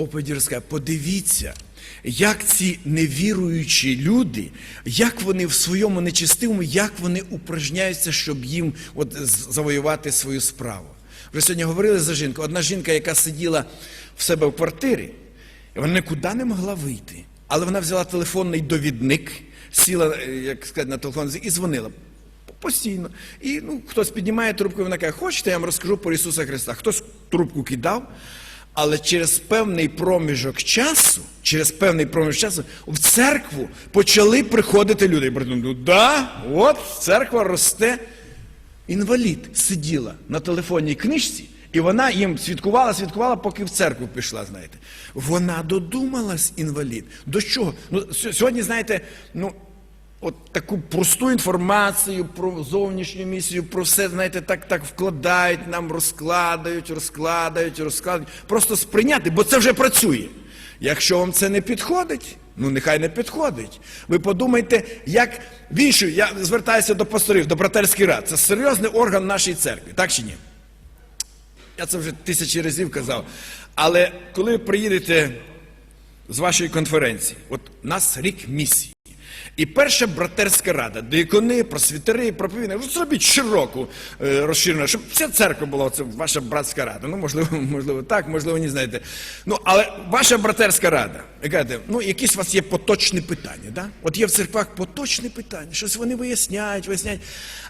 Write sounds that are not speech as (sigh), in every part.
оповіді розкаже, подивіться, як ці невіруючі люди, як вони в своєму нечистивому, як вони упражняються, щоб їм от, завоювати свою справу. Вже сьогодні говорили за жінку. Одна жінка, яка сиділа в себе в квартирі, вона нікуди не могла вийти. Але вона взяла телефонний довідник, сіла, е, як сказати, на телефон і дзвонила. Постійно. І ну, хтось піднімає трубку, і вона каже, хочете, я вам розкажу про Ісуса Христа. Хтось трубку кидав, але через певний проміжок часу, через певний проміжок часу в церкву почали приходити люди. І брати, ну да, от церква росте. Інвалід сиділа на телефонній книжці, і вона їм свідкувала, свідкувала, поки в церкву пішла, знаєте. Вона додумалась, інвалід. До чого? Ну, сьогодні, знаєте, ну, от таку просту інформацію про зовнішню місію, про все, знаєте, так, так вкладають, нам розкладають, розкладають, розкладають. Просто сприйняти, бо це вже працює. Якщо вам це не підходить, ну нехай не підходить. Ви подумайте, як в іншу, я звертаюся до пасторів, до братерських рад. Це серйозний орган нашої церкви, так чи ні? Я це вже тисячі разів казав. Але коли ви приїдете з вашої конференції, от у нас рік місії. І перша братерська рада, деякони, просвітери, проповідники, зробіть широку е, розширену, щоб вся церква була це ваша братська рада. Ну, можливо, (laughs) можливо, так, можливо, не знаєте. Ну, але ваша братерська рада, ви кажете, ну, якісь у вас є поточні питання, да? От є в церквах поточні питання, щось вони виясняють, виясняють.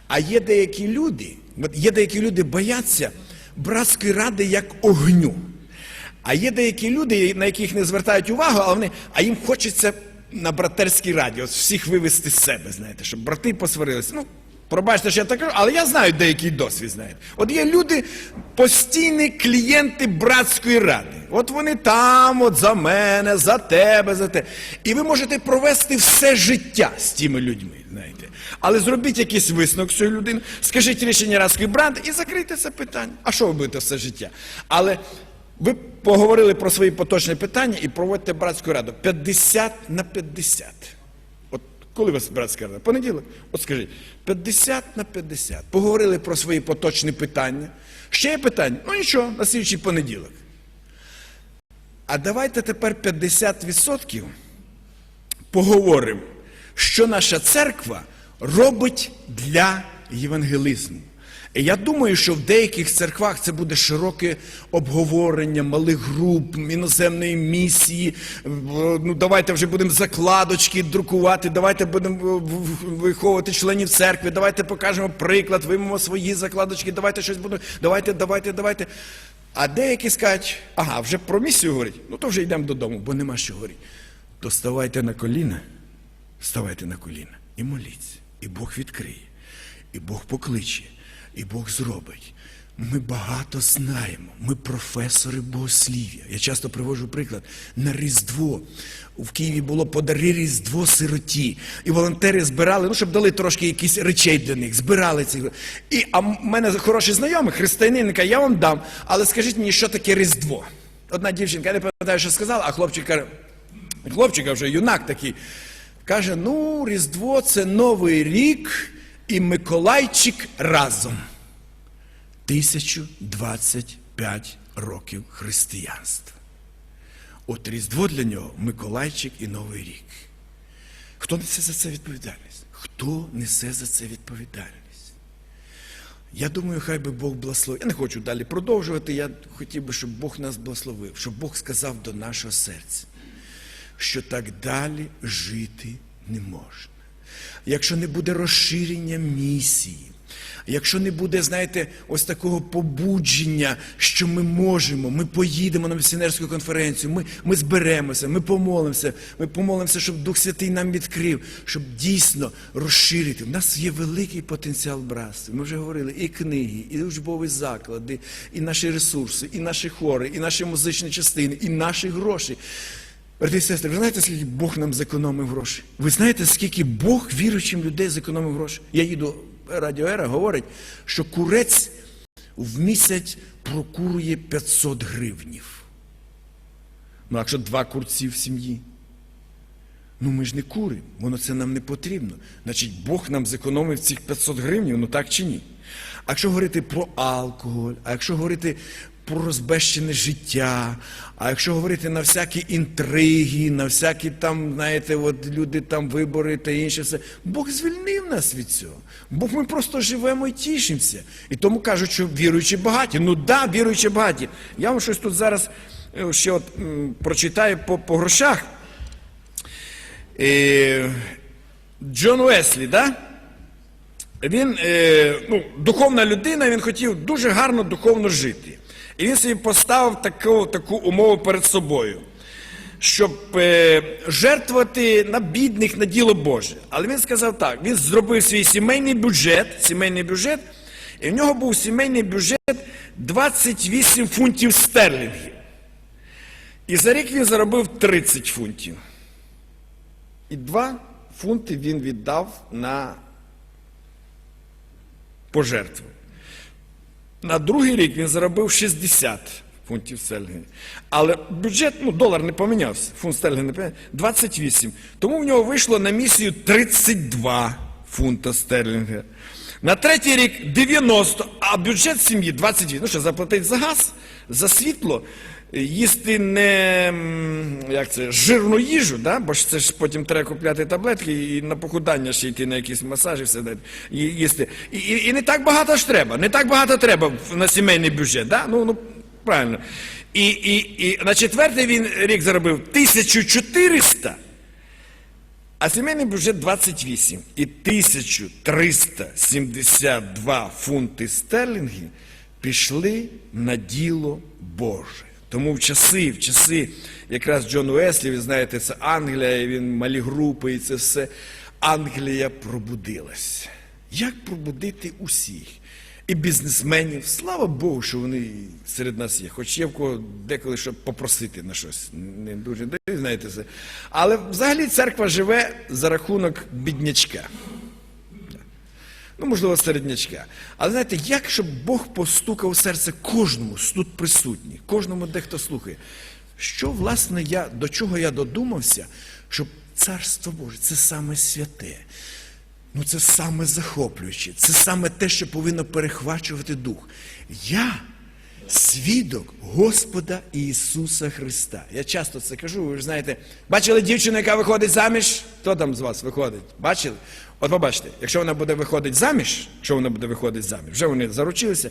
А є деякі люди, є деякі люди бояться братської ради як огню. А є деякі люди, на яких не звертають увагу, але вони, а їм хочеться на братерській раді, всіх вивести з себе, знаєте, щоб брати посварилися. Ну, пробачте, що я так кажу, але я знаю деякий досвід, знаєте. От є люди, постійні клієнти братської ради. От вони там, от за мене, за тебе, за те. І ви можете провести все життя з тими людьми, знаєте. Але зробіть якийсь висновок цієї людини, скажіть рішення разської бранди і закрийте це питання. А що ви будете все життя? Але ви поговорили про свої поточні питання і проводите братську раду. 50 на 50. От коли у вас братська рада? Понеділок? От скажіть, 50 на 50. Поговорили про свої поточні питання. Ще є питання? Ну нічого, на слідчий понеділок. А давайте тепер 50% поговоримо, що наша церква робить для євангелізму. Я думаю, що в деяких церквах це буде широке обговорення малих груп, іноземної місії. Ну, давайте вже будемо закладочки друкувати, давайте будемо е, виховувати членів церкви, давайте покажемо приклад, виймемо свої закладочки, давайте щось будемо, давайте, давайте, давайте. А деякі скажуть, ага, вже про місію говорить, ну то вже йдемо додому, бо нема що говорити. То ставайте на коліна, ставайте на коліна і моліться. І Бог відкриє, і Бог покличе, і Бог зробить. Ми багато знаємо, ми професори богослів'я. Я часто привожу приклад на Різдво. В Києві було подари Різдво сироті. І волонтери збирали, ну, щоб дали трошки якісь речей для них, збирали ці. І а в мене хороший знайомий, християнин, каже, я вам дам, але скажіть мені, що таке Різдво? Одна дівчинка, я не пам'ятаю, що сказала, а хлопчик каже, хлопчика вже юнак такий. Каже: ну, Різдво це Новий рік і Миколайчик разом. 1025 років християнства. От Різдво для нього Миколайчик і Новий рік. Хто несе за це відповідальність? Хто несе за це відповідальність? Я думаю, хай би Бог благословив. Я не хочу далі продовжувати. Я хотів би, щоб Бог нас благословив, щоб Бог сказав до нашого серця, що так далі жити не можна. Якщо не буде розширення місії, якщо не буде, знаєте, ось такого побудження, що ми можемо, ми поїдемо на місіонерську конференцію, ми, ми зберемося, ми помолимося, ми помолимося, щоб Дух Святий нам відкрив, щоб дійсно розширити. У нас є великий потенціал братства. Ми вже говорили і книги, і учбові заклади, і наші ресурси, і наші хори, і наші музичні частини, і наші гроші. Брати і сестри, ви знаєте, скільки Бог нам зекономив гроші? Ви знаєте, скільки Бог віруючим людей зекономив гроші? Я їду, Радіо Ера говорить, що курець в місяць прокурує 500 гривнів. Ну, якщо два курці в сім'ї? Ну ми ж не куримо, воно це нам не потрібно. Значить, Бог нам зекономив цих 500 гривень, ну так чи ні? А якщо говорити про алкоголь, а якщо говорити про розбещене життя. А якщо говорити на всякі інтриги, на всякі там, знаєте, от люди там вибори та інше все, Бог звільнив нас від цього. Бог ми просто живемо і тішимося. І тому кажуть, що віруючі багаті. Ну да, віруючі багаті. Я вам щось тут зараз е, ще от прочитаю по, по грошах. Е, Джон Уеслі, да? Він е, ну, духовна людина, він хотів дуже гарно духовно жити. І він собі поставив таку, таку умову перед собою, щоб е, жертвувати на бідних на діло Боже. Але він сказав так: він зробив свій сімейний бюджет, сімейний бюджет, і в нього був сімейний бюджет 28 фунтів стерлінгів. І за рік він заробив 30 фунтів. І 2 фунти він віддав на пожертву. На другий рік він заробив 60 фунтів стерлінгів. Але бюджет, ну, долар не помінявся, фунт стерлінгів не помінявся, 28. Тому в нього вийшло на місію 32 фунта стерлінга. На третій рік 90, а бюджет сім'ї 28. Ну що, заплатить за газ, за світло, їсти не як це, жирну їжу, да? бо ж це ж потім треба купляти таблетки і на похудання ще йти на якісь масажі, все дати, їсти. І, і, і не так багато ж треба, не так багато треба на сімейний бюджет. Да? Ну, ну, правильно. І, і, і на четвертий він рік заробив 1400, а сімейний бюджет 28. І 1372 фунти стерлінгів пішли на діло Боже. Тому в часи, в часи якраз Джон Уеслі, ви знаєте, це Англія, і він малі групи, і це все. Англія пробудилась. Як пробудити усіх? І бізнесменів, слава Богу, що вони серед нас є. Хоч є в кого деколи щоб попросити на щось. Не дуже знаєте це. Але взагалі церква живе за рахунок біднячка. Ну, можливо, середнячка. Але знаєте, як щоб Бог постукав серце кожному з тут присутніх, кожному дехто слухає. Що, власне, я до чого я додумався, щоб царство Боже це саме святе. Ну, це саме захоплююче, це саме те, що повинно перехвачувати дух. Я свідок Господа Ісуса Христа. Я часто це кажу, ви ж знаєте, бачили дівчину, яка виходить заміж? Хто там з вас виходить? Бачили? От побачите, якщо вона буде виходити заміж, якщо вона буде виходити заміж, вже вони заручилися,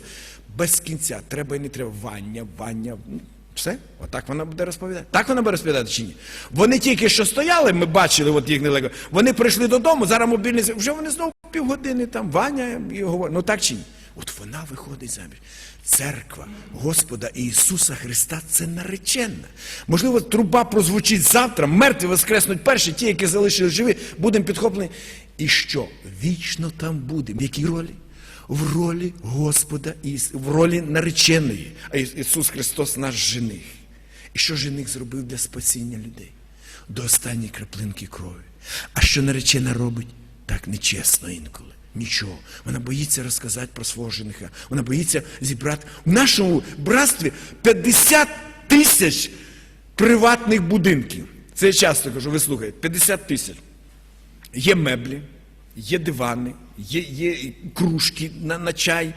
без кінця, треба і не треба, вання, вання. ну, Все, отак вона буде розповідати. Так вона буде розповідати чи ні? Вони тільки що стояли, ми бачили от їх недалеко, вони прийшли додому, зараз мобільний, вже вони знову півгодини там, Ваня і говорить, ну так чи ні? От вона виходить заміж. Церква Господа Ісуса Христа це наречена. Можливо, труба прозвучить завтра, мертві воскреснуть перші, ті, які залишились живі, будемо підхоплені. І що? Вічно там будемо. В якій ролі? В ролі Господа в ролі нареченої. А Ісус Христос наш жених. І що жених зробив для спасіння людей? До останньої краплинки крові. А що наречена робить? Так нечесно інколи. Нічого. Вона боїться розказати про свого жениха. Вона боїться зібрати. В нашому братстві 50 тисяч приватних будинків. Це я часто кажу, ви слухаєте, 50 тисяч. Є меблі, є дивани, є, є кружки на, на чай,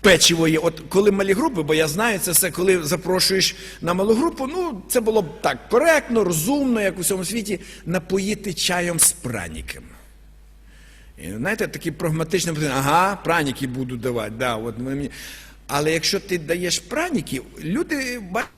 печиво є. От коли малі групи, бо я знаю це все, коли запрошуєш на малу групу, ну це було б так коректно, розумно, як у всьому світі, напоїти чаєм з праніками. Знаєте, такі прагматичні питання, ага, праніки буду давати. Да, от мені. Але якщо ти даєш праніки, люди бачать